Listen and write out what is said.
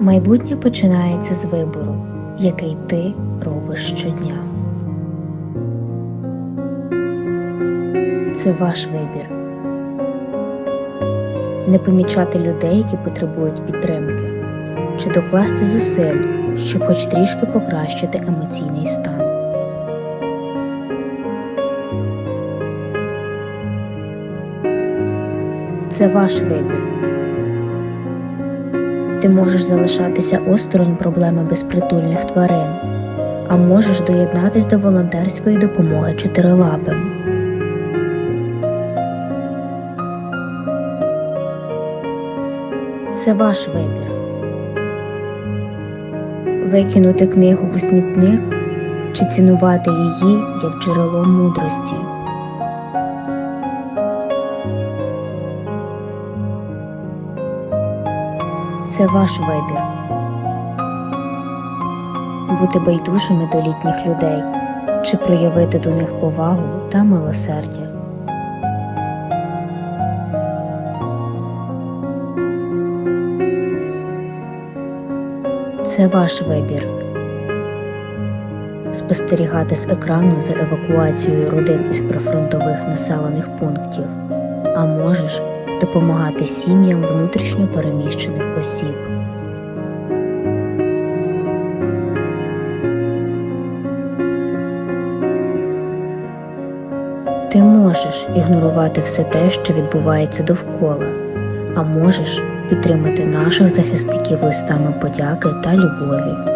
Майбутнє починається з вибору, який ти робиш щодня. Це ваш вибір. Не помічати людей, які потребують підтримки, чи докласти зусиль, щоб хоч трішки покращити емоційний стан. Це ваш вибір. Ти можеш залишатися осторонь проблеми безпритульних тварин, а можеш доєднатись до волонтерської допомоги чотирилапим. Це ваш вибір. Викинути книгу у смітник чи цінувати її як джерело мудрості. Це ваш вибір. Бути байдужими до літніх людей чи проявити до них повагу та милосердя. Це ваш вибір. Спостерігати з екрану за евакуацією родин із прифронтових населених пунктів, а можеш допомагати сім'ям внутрішньо переміщених осіб. Ти можеш ігнорувати все те, що відбувається довкола, а можеш підтримати наших захисників листами подяки та любові.